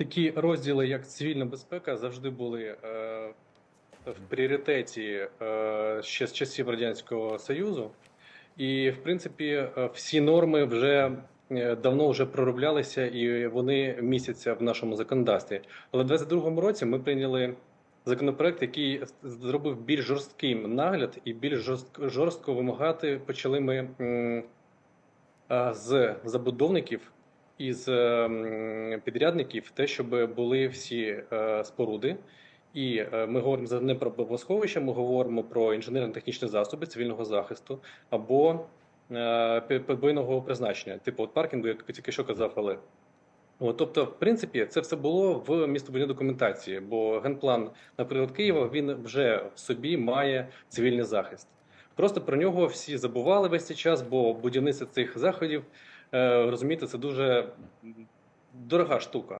Такі розділи, як цивільна безпека, завжди були е, в пріоритеті е, ще з часів Радянського Союзу. І, в принципі, е, всі норми вже е, давно вже пророблялися і вони містяться в нашому законодавстві. Але в 2022 році ми прийняли законопроект, який зробив більш жорстким нагляд і більш жорстко, жорстко вимагати почали ми з забудовників і з м, підрядників те, щоб були всі е, споруди. І е, ми говоримо не про бомбосховища, ми говоримо про інженерно-технічні засоби цивільного захисту або е, подвійного призначення, типу от паркінгу, як тільки що казав Олег. От, тобто, в принципі, це все було в містобудівній документації, бо генплан, наприклад, Києва, він вже в собі має цивільний захист. Просто про нього всі забували весь цей час, бо будівництво цих заходів, е, розумієте, це дуже дорога штука.